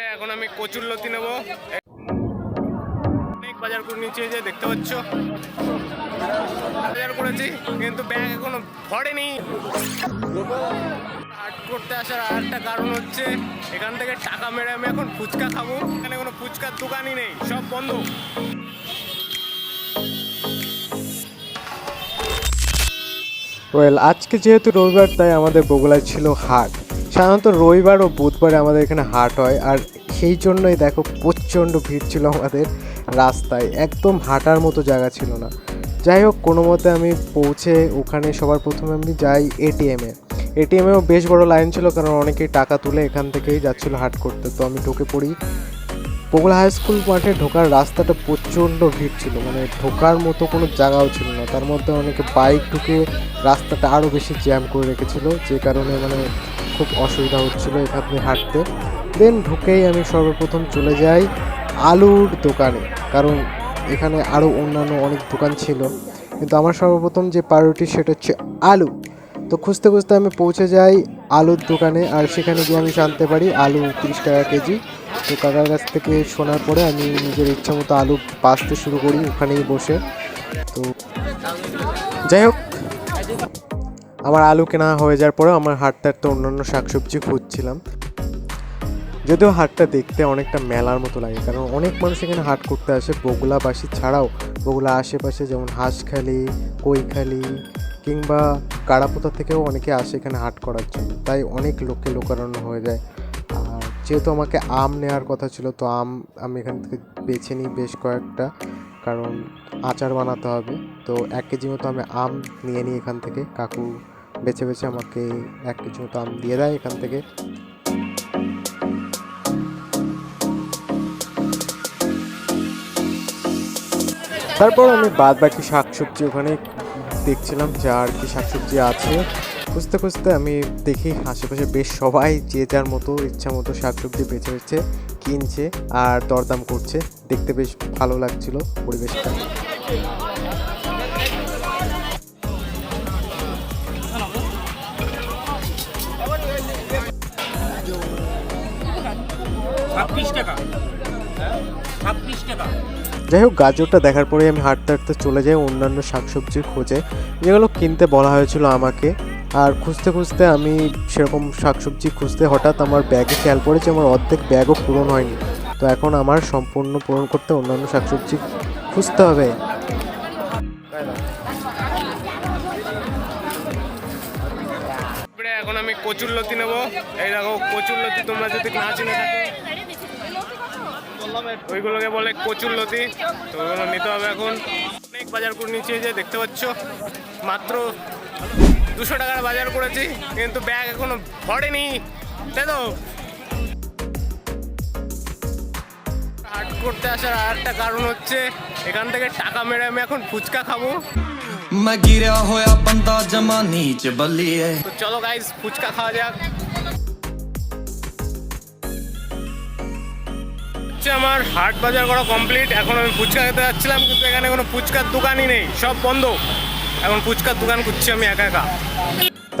এবারে এখন আমি কচুর লতি নেব। অনেক বাজার করে নিচে যে দেখতে পাচ্ছ। বাজার করেছি, কিন্তু ব্যাগ এখনও ভরেনি। হাট করতে আসার আর একটা কারণ হচ্ছে, এখান থেকে টাকা মেরে আমি এখন ফুচকা খাব। এখানে কোনো ফুচকার দোকানই নেই, সব বন্ধ। ওয়েল আজকে যেহেতু রবিবার, তাই আমাদের বগুলায় ছিল হাট। সাধারণত রবিবার ও বুধবারে আমাদের এখানে হাট হয়, আর সেই জন্যই দেখো প্রচণ্ড ভিড় ছিল আমাদের রাস্তায়। একদম হাঁটার মতো জায়গা ছিল না। যাই হোক, কোনো মতে আমি পৌঁছে ওখানে সবার প্রথমে আমি যাই এটিএমে এটিএমেও বেশ বড় লাইন ছিল, কারণ অনেকেই টাকা তুলে এখান থেকেই যাচ্ছিল হাট করতে। তো আমি ঢুকে পড়ি বগুড়া হাই স্কুল মাঠে ঢোকার রাস্তাটা প্রচণ্ড ভিড় ছিল। মানে ঢোকার মতো কোনো জায়গাও ছিল না। তার মধ্যে অনেকে বাইক ঢুকে রাস্তাটা আরও বেশি জ্যাম করে রেখেছিল, যে কারণে মানে খুব অসুবিধা হচ্ছিল এখানে হাঁটতে। দেন ঢুকেই আমি সর্বপ্রথম চলে যাই আলুর দোকানে, কারণ এখানে আরও অন্যান্য অনেক দোকান ছিল। কিন্তু আমার সর্বপ্রথম যে প্রায়োরিটি সেটা হচ্ছে আলু। তো খুঁজতে খুঁজতে আমি পৌঁছে যাই আলুর দোকানে, আর সেখানে গিয়ে আমি জানতে পারি আলু তিরিশ টাকা কেজি। তো কাকার কাছ থেকে শোনার পরে আমি নিজের ইচ্ছা মতো আলু বাছতে শুরু করি ওখানেই বসে। তো যাই হোক, আমার আলু কেনা হয়ে যাওয়ার পরে আমার হাটটা তো অন্যান্য শাকসবজি খুঁজছিলাম। যদিও হাটটা দেখতে অনেকটা মেলার মতো লাগে, কারণ অনেক মানুষ এখানে হাট করতে আসে। বগুলাবাসী ছাড়াও বগুলা আশেপাশে যেমন হাঁসখালি, কৈখালি কিংবা কাড়াপোতা থেকেও অনেকে আসে এখানে হাট করার জন্য। তাই অনেক লোককে লোকারণ্য হয়ে যায়। আর যেহেতু আমাকে আম নেওয়ার কথা ছিল, তো আম আমি এখান থেকে বেছে নিই বেশ কয়েকটা। কারণ আচার বানাতে হবে। তো এক কেজি মতো আমি আম নিয়ে নিই এখান থেকে। কাকু বেছে বেছে আমাকে এক কেজি মতো আম দিয়ে দেয় এখান থেকে। তারপর আমি বাদ বাকি শাকসবজি ওখানে দেখছিলাম যে আর কি শাকসবজি আছে। খুঁজতে খুঁজতে আমি দেখি আশেপাশে বেশ সবাই যে যার মতো ইচ্ছা মতো শাকসবজি বেছে বেছে কিনছে আর দরদাম করছে। দেখতে বেশ ভালো লাগছিল পরিবেশটা। টাকা। ছাব্বিশ টাকা। যাই হোক গাজরটা দেখার পরে আমি হাঁটতে হাঁটতে চলে যাই অন্যান্য শাকসবজির খোঁজে। যেগুলো কিনতে বলা হয়েছিল আমাকে। আর খুঁজতে খুঁজতে আমি সেরকম শাকসবজি খুঁজতে হঠাৎ আমার ব্যাগে খেয়াল পড়েছে আমার অর্ধেক ব্যাগও পূরণ হয়নি। তো এখন আমার সম্পূর্ণ পূরণ করতে অন্যান্য শাকসবজি খুঁজতে হবে। এখন আমি কচুর লতি নেব। এই দেখো কচুর লতি তোমরা যদি না চিনে থাকো। ওইগুলোকে বলে কচুর লতি। তো ওইগুলো নিতে হবে এখন। অনেক বাজার করে নিচে যে দেখতে পাচ্ছ। মাত্র দুশো টাকার বাজার করেছি কিন্তু ব্যাগ এখনও ভরেনি। তাই তো? হাট করতে আসার আর একটা কারণ হচ্ছে এখান থেকে টাকা মেরে আমি এখন ফুচকা খাব। চলো गिरा ফুচকা খাওয়া যাক। হচ্ছে আমার হাট বাজার করা কমপ্লিট এখন আমি ফুচকা খেতে যাচ্ছিলাম কিন্তু এখানে কোনো ফুচকার দোকানই নেই সব বন্ধ। এখন ফুচকার দোকান খুঁজছি আমি একা একা।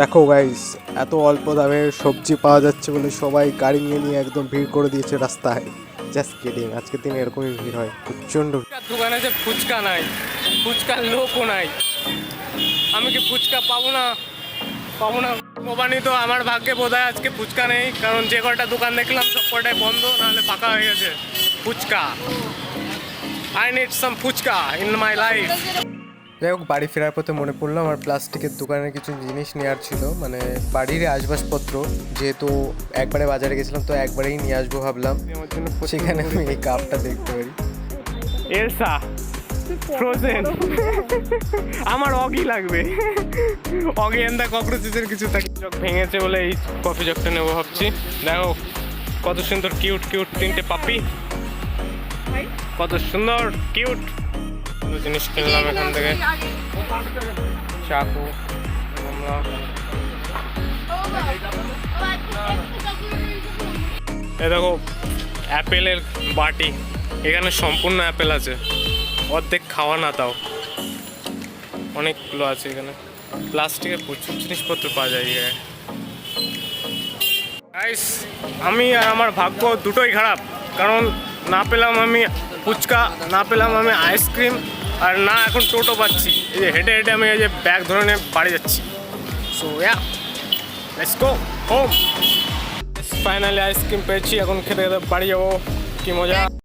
দেখো গাইস এত অল্প দামে সবজি পাওয়া যাচ্ছে বলে সবাই গাড়ি নিয়ে নিয়ে একদম ভিড় করে দিয়েছে রাস্তায়। জাস্ট কিডিং আজকের দিনে এরকমই ভিড় হয় প্রচণ্ড দোকানে যে ফুচকা নাই ফুচকার লোকও নাই। আমি কি ফুচকা পাবো না? পাবো কোম্পানি তো আমার ভাগ্যে বোধ আজকে ফুচকা নেই কারণ যে কটা দোকান দেখলাম সব কটাই বন্ধ নাহলে ফাঁকা হয়ে গেছে। Fuchka. I need some fuchka in my life যাই হোক বাড়ি ফেরার পথে মনে পড়ল আমার প্লাস্টিকের দোকানের কিছু জিনিস নেওয়ার ছিল মানে বাড়ির আসবাবপত্র যেহেতু একবারে বাজারে গেছিলাম তো একবারেই নিয়ে আসব ভাবলাম। সেখানে আমি এই কাপটা দেখতে পারি। এলসা। ফ্রোজেন আমার অগি লাগবে। অগি এন্ড দ্য ককরোচেসের কিছু থাকে। জগ ভেঙেছে বলে এই কফি জগটা নেব ভাবছি। দেখো কত সুন্দর কিউট কিউট তিনটে পাপি কত সুন্দর কিউট জিনিস কিনলাম এখান থেকে। চাকু এ দেখো অ্যাপেলের বাটি। এখানে সম্পূর্ণ অ্যাপেল আছে। অর্ধেক খাওয়া না তাও। অনেকগুলো আছে এখানে। প্লাস্টিকের প্রচুর জিনিসপত্র পাওয়া যায় এখানে। গাইস আমি আর আমার ভাগ্য দুটোই খারাপ। কারণ না পেলাম আমি ফুচকা, না পেলাম আমি আইসক্রিম আর না এখন টোটো পাচ্ছি। এই যে হেঁটে হেঁটে আমি এই যে ব্যাগ ধরে নিয়ে বাড়ি যাচ্ছি। So yeah let's go home finally ice cream পেয়েছি, এখন খেতে খেতে বাড়ি যাব। কি মজা।